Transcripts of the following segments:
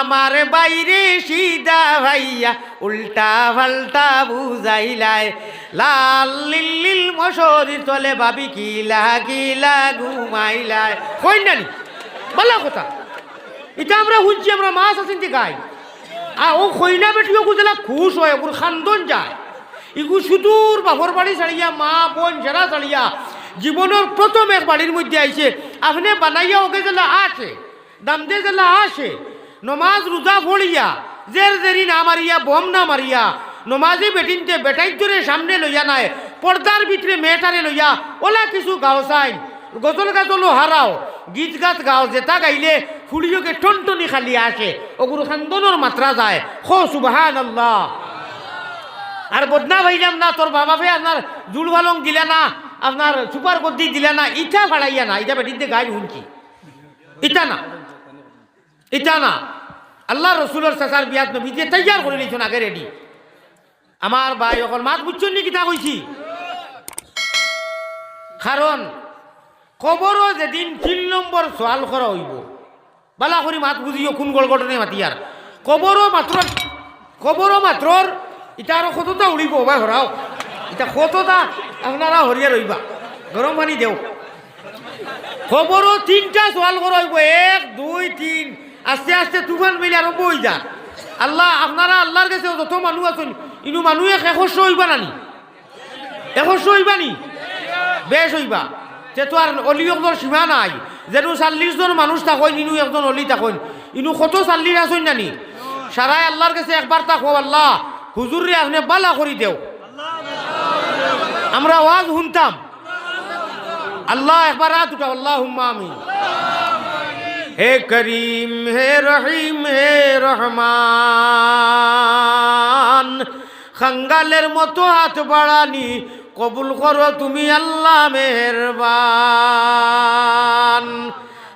আমার বাইরে সিদা ভাইয়া উল্টা পাল্টা বুঝাইলাই লাল লিল্লিল মশরি তলে ভাবি কিলা কিলা ঘুমাইলাই কই নানি, বলা কথা। এটা আমরা শুনছি, আমরা মাছ আছেন যে গাই। আর ও খৈনা বেটিও গুজলা খুশ হয়, ওর খান্দন যায়। ইগু সুদূর বাপর বাড়ি ছাড়িয়া, মা, বোন, যারা ছাড়িয়া, জীবনের প্রথম এক বাড়ির মধ্যে আইছে। আপনি বানাইয়া ওকে জেলা আসে, দাম দিয়ে জেলা আসে। নমাজ রোজা ফড়িয়া জের জেরি না মারিয়া, বম না মারিয়া, নমাজি বেটিনতে বেটাই ধরে সামনে লইয়া নাই, পর্দার ভিতরে মেয়েটারে লইয়া, ওলা কিছু গাও চাই গজল গাজলো হারাও, গীত গাত গাও জেতা গাইলে ফুলিওকে টনটনি খালি আসে ওগুলো খান্দনের মাত্রা যায় খো সুবাহান আল্লাহ আর বদনা ভাইলাম না তোর বাবা ভাই আপনার জুল ভালং দিলে না আপনার সুপার গদ্দি দিলে না, ইটা ফাড়াইয়া না, ইটা বেটিতে গাই শুনছি। ইটা না। ইটা না। আল্লাহ রসুলের চাচার বিয়াত নবী দিয়ে তৈয়ার করে নিয়েছেন আগে রেডি আমার ভাই অকল মাত বুঝছেন নি কিতা কইছি? কারণ কবরও যেদিন তিন নম্বর সোয়াল করা হইব। বালা করি মাত বুঝিও কোন গল ঘটনে মাতিয়ার কবরও মাত্র কবরও মাত্র ইটা আরও কতটা উড়িব ভাই হরাও ইটা কতটা আপনারা হরিয়া রইবা। গরম পানি দেও। খবরও তিনটা সোয়াল করা হইব। এক, দুই, তিন। আস্তে আস্তে তুফান মিলে আরম্ভ হয়ে যা আল্লাহ, আপনারা আল্লাহর কাছে যত মানুষ আছেন, ইনু মানুহে একশো হইবা নানি? একশো হইবা নি? বেশ হইবা। সে তো আর অলি একজন সীমা নাই। যেন চাল্লিশ জন মানুষ থাকেন, ইনু একজন অলি থাকেন। ইনু কত চাল্লিশ আছেন জানি সারাই আল্লাহর কাছে একবার তাকো আল্লাহ হুজুর আপনি বালা করি দেও। আমরা ওয়াজ শুনতাম। আল্লাহ, একবার হাত উঠাও। আল্লাহ আমি হে করিম, হে রহিম, হে রহমান। খাঙ্গালের মতো হাত বাড়ানি, কবুল করো তুমি আল্লাহ মেহরবান।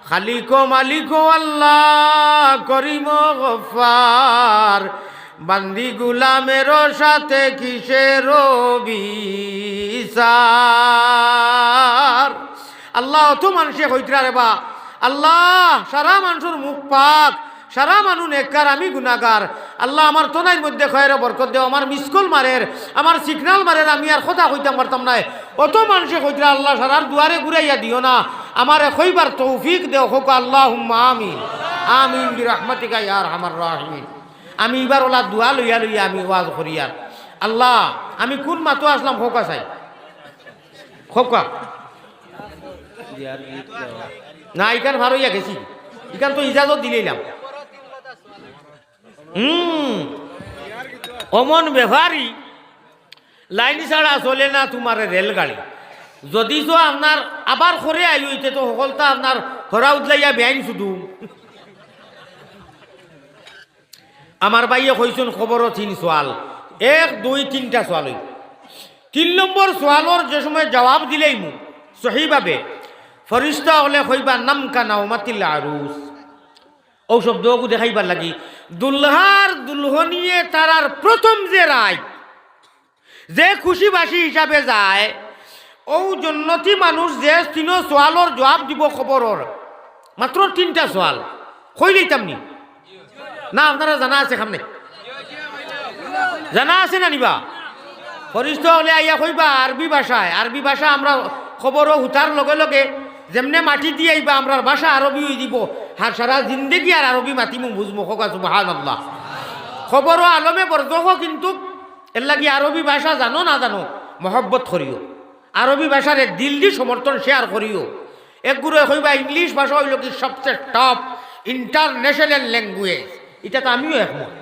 খালিক মালিক আল্লাহ করিম গফার বান্দি গুলামের সাথে কিসের বিচার আল্লাহ অত মানুষে হইতরা রে বা আল্লাহ, সারা মানুষের মুখ পাক, সারা মানুষ নেককার, আমি গুণাগার আল্লাহ আমার তোনাইর মধ্যে খয়ের বরকত দেও, আমার মিসকল মারের, আমার সিগনাল মারের, আমি আর কথা কইতাম পারতাম নাই। অত মানুষে কইতরা আল্লাহ, সারার দুয়ারে ঘুরাইয়া দিও না। আমার কইবার তৌফিক দেও হোক আল্লাহ আমিন। আমিন রহমতিকা ইয়ার আমার রাহমিন। আমি এবার ওলা দোয়া লইয়া লইয়া আমি ওয়াজ করি আর। আল্লাহ, আমি কোন মাতো আসলাম, খোকা চাই। খোকা। না, ইখান ভালো ইয়া গেছি ইখান তো ইজাজত দিলাম হুম। অমন ব্যবহারই লাইন ছাড়া চলে না তোমার রেলগাড়ি। যদি তো আপনার আবার করে আইলো, ইতে তো সকলটা আপনার হরা উঠলাইয়া বেআইন শুধু। আমার বাইয়ে কইছেন, খবরও তিন সোয়াল এক, দুই, তিনটা সোয়াল তিন নম্বর সোয়ালর যে সময় জবাব দিলেই মু সহিভাবে ফরিস্তা হলে কইবা নাম কানা মাতিল আরুস। ও শব্দকু দেখাইবার লাগি। দুলহার দুলহনিয়ে তারার প্রথম যে রায়, যে খুশিবাসী হিসাবে যায় ও জন্নতি মানুষ যে তিন সোয়ালর জবাব দিব খবরর মাত্র তিনটা সোয়াল। কইলেইতাম নি? না, আপনারা জানা আছে সামনে। জানা আছে না নিবা? ফরিষ্ঠ হলে আইয়া কইবা আরবি ভাষায়। আরবি ভাষা আমরা খবরও হুতার লগে লগে যেমনে মাটি দিয়ে আইবা, আমরার ভাষা আরবি হয়ে দিব আর সারা জিন্দেগি আর আরবি মাতিমু বুঝমু খোকা সুবাহান আল্লাহ খবরও আলমে বরদহ কিন্তু এর লাগি আরবি ভাষা জানো না জানো, মহব্বত করিও। আরবি ভাষার দিল দি সমর্থন শেয়ার করিও। একগুলো কইবা ইংলিশ ভাষা হইল কি সবচেয়ে টপ ইন্টারন্যাশনাল ল্যাঙ্গুয়েজ এটা তো আমিও একমত।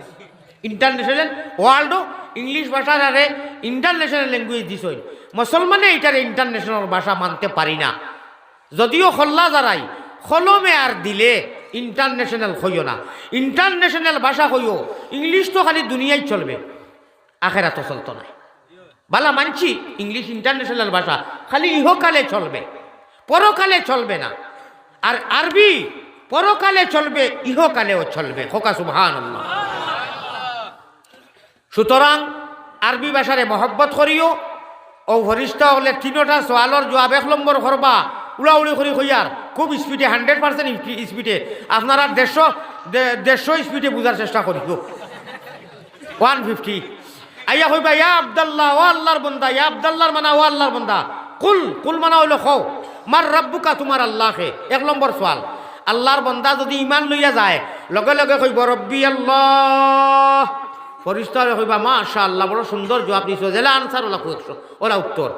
ইন্টারন্যাশনাল ওয়ার্ল্ডও ইংলিশ ভাষার আরে ইন্টারন্যাশনাল ল্যাঙ্গুয়েজ দিছ মুসলমানে এটার ইন্টারন্যাশনাল ভাষা মানতে পারি না। যদিও খল্লা যারাই খলমে আর দিলে ইন্টারন্যাশনাল হইও না। ইন্টারন্যাশনাল ভাষা হইও ইংলিশ তো খালি দুনিয়ায় চলবে আখেরা তো চলতো না বালা মানছি ইংলিশ ইন্টারন্যাশনাল ভাষা, খালি ইহকালে চলবে পরকালে চলবে না। আর আরবি পরকালে চলবে, ইহকালেও চলবে খোকা সুবহান সুতরাং আরবি ভাষারে মহব্বত করিও ও ভরিষ্ঠ হলে তিনোটা সোয়ালর জবাব এক নম্বর করবা উড়াউড়ি করে হইয়ার খুব স্পিডে হান্ড্রেড পার্সেন্ট স্পিডে আপনারা দেড়শো দেড়শো স্পিডে বোঝার চেষ্টা করিব ওয়ান ফিফটি আইয়া কইবা, ইয়া আব্দাল্লাহ, ও আল্লাহর বন্দা, ইয়া আব্দাল্লাহর মানা, ও আল্লাহর বন্দা। কুল কুল মানা হইল খৌ মার রব্বুকা তোমার আল্লাহকে? এক নম্বর সোয়াল আল্লাহর বন্দা যদি ইমান লইয়া যায়, লগে লগে কইব, রব্বি আল্লাহ। ফরিস্তারে কইবা মাশা আল্লাহ বড় সুন্দর জবাব দিছো। জেলা আনসার ওলা কুয়েকশো ওলা উত্তর।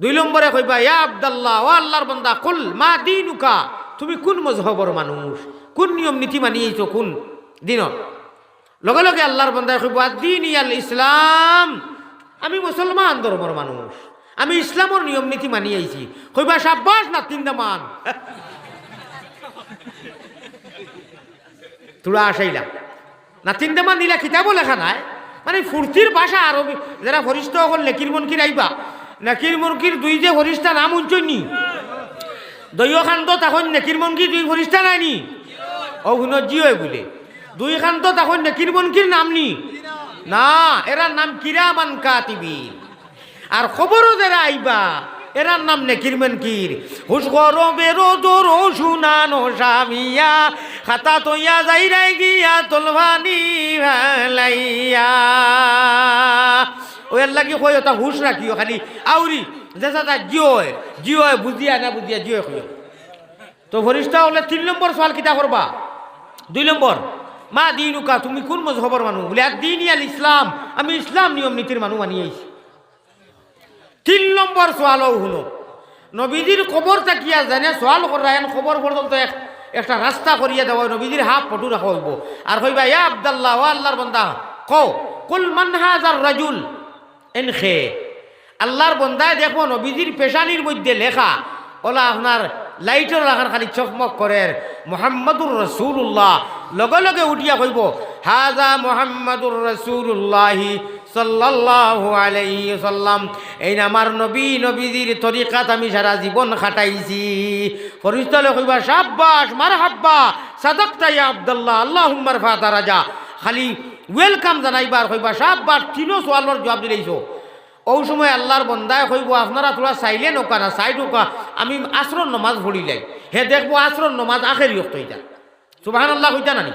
দুই নম্বরে কইবা, ইয়া আব্দাল্লাহ, ও আল্লাহর বন্দা, কুল মা দিনুকা, তুমি কোন মজহবর মানুষ? কোন নিয়ম নীতি মানিয়েছো কোন দিনত? লগে লগে আল্লাহর বন্দায় কইব দিন ইয়াল ইসলাম, আমি মুসলমান ধর্মর মানুষ। আমি ইসলামর নিয়ম নীতি মানি আইছি কইবা, সাব্বাস না তিনটা মান তোরা আসাইলাম। না তিনটা মান নিলা কিতাবও লেখা নাই। মানে ফুর্তির ভাষা আরবি, যারা ভরিষ্ঠ হল নেকির মনকির আইবা। নেকির মনকির দুই যে ভরিষ্ঠা নাম উঞ্চনি দৈয় খান্ত তখন নেকির মনকির দুই ভরিষ্ঠা নাই নি? ও শুনো জিও বলে। দুই খান্ত তখন নেকির মনকির নাম নি? না, এরার নাম কিরামান কাতিবি। আর খবরও যারা আইবা, এরার নাম নেকির মনকির হুস করো বেরো তোরো শুনানো সামিয়া, খাতা তৈয়া যাই রাই গিয়া তলভানি ভালাইয়া ওই লাগি কই ওটা হুশ রাখিও, খালি আউরি যেসা তা জিও জিও বুঝিয়া না বুঝিয়া জিও কইও তো ভরিষ্ঠা হলে তিন নম্বর সওয়াল কিতা করবা দুই নম্বর মা দিনুকা, তুমি কোন মজহবর মানুষ বলে আর দিন ইয়াল ইসলাম আমি ইসলাম নিয়ম নীতির মানুষ মানি আইছি তিন নম্বর সোয়ালও শুনো নবীজির খবর তাকিয়া জানে সোয়াল করায়ন খবর পর্যন্ত এক, একটা রাস্তা করিয়া দেওয়া নবীজির হাফ ফটো রাখা হইব। আর কইবা ইয়া আব্দাল্লাহ আল্লাহর বন্দা, কও, কুল মান হাজার রাজুল এন খে আল্লাহর বন্দায় দেখো নবীজির পেশানির মধ্যে লেখা। ওলা আপনার লাইটর রাখার খালি চকমক করে। মোহাম্মদুর রসুল্লাহ লগে লগে উঠিয়া কইব, হাজা মোহাম্মদুর রসুল্লাহি সাল্লাল্লাহু আলাইহি সাল্লাম এই আমার নবী, নবীজির তরিকাত আমি সারা জীবন খাটাইছি। ফরিস্তলে কইবা সাব্বাস মারহাব্বা, সাদাকতা ইয়া আব্দুল্লাহ আল্লাহুম্মার ফাতা রাজা খালি ওয়েলকাম জানাইবার কইবা সাব্বাস তিনো সোয়ালর জবাব দিলেইছো ওই সময় আল্লাহর বন্দায় কইব আপনারা তোরা চাইলে নৌকা না, চাই নৌকা। আমি আশ্রম নমাজ ভরিলাই হে দেখব আশ্রম নমাজ আখের ইয়ক্ত হইতা সুবাহান আল্লাহ কইতা নানি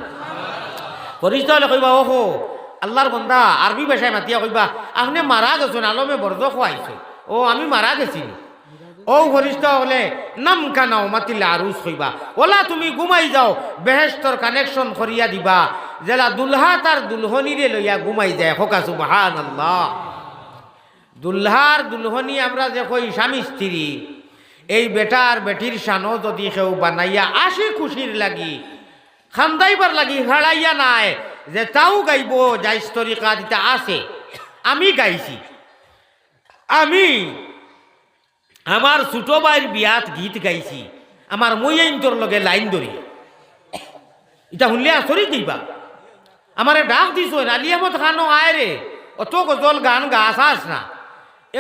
পরিচিত হলে কইবা, ওহো, আল্লাহর বন্দা, আরবি ভাষায় মাতিয়া কইবা, আপনি মারা গেছেন, আলমে বর্দ খোয়াইছে ও, আমি মারা গেছি ও ঘনিষ্ঠ হলে নাম কানাও মাতিলে আরুস কইবা ওলা তুমি ঘুমাই যাও বেহেস্তর কানেকশন করিয়া দিবা। জেলা দুলহা তার দুলহনিরে লইয়া ঘুমাই যায়। হোকা সুবাহান আল্লাহ দুলহার দুলহনি আমরা যে কই স্বামী স্ত্রী, এই বেটার বেটির সানো যদি কেউ বানাইয়া আসে খুশির লাগি, খান্দাইবার লাগি হারাইয়া নাই, যে তাও গাইব যাই তরিকা দিতে আছে আমি গাইছি। আমি আমার ছোট ভাইয়ের বিয়াত গীত গাইছি। আমার মইয়াইন্তর লগে লাইন ধরি এটা শুনলে আচরিত দিবা। আমারে ডাক দিছ আলিয়ামত খানো আয় রে অত গজল গান গাছ আস না।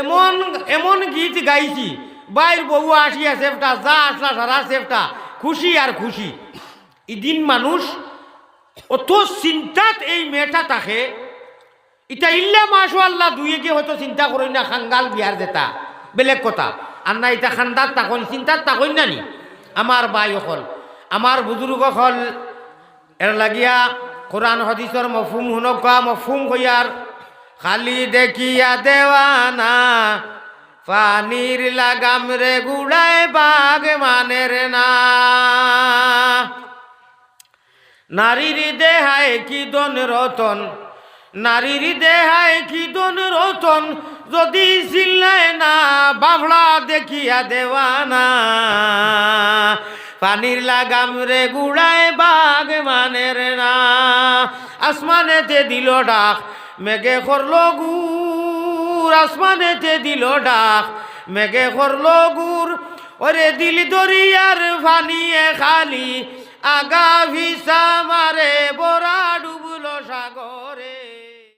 এমন এমন গীত গাইছি বাইর বউ আসিয়া সেফটা যা আসলা সারা সেফটা খুশি আর খুশি। ইদিন মানুষ অত চিন্তাত এই মেয়েটা থাকে। ইটা ইল্লা মাসু আল্লাহ একে হয়তো চিন্তা করি না, খাঙ্গাল বিয়ার যেটা বেলেগ কথা। আর না এটা খান্দার তাকন চিন্তার তাকন না নি আমার বাই হল আমার বুজুর্গ হল এর লাগিয়া কোরআন হদিসর মফুম হুনকা মফুম হইয়ার খালি দেখিয়া দেওয়ানা, পানির লাগাম রে গুড়ায় বাঘ মানের না। নারীর দেহায় কি দন রতন, নারীর দেহায় কি দন রতন যদি চিল্লায় না, বাবলা দেখিয়া দেওয়ানা। পানির লাগাম রে গুড়ায় বাঘ মানের না। আসমানেতে দিল ডাক, মেঘে করল গুর আসমানেতে দিল ডাক, মেঘে করল গুর ওরে দিল দরিয়ার ফানিয়ে খালি, আগা ভিসা মারে, বরা ডুবলো সাগর।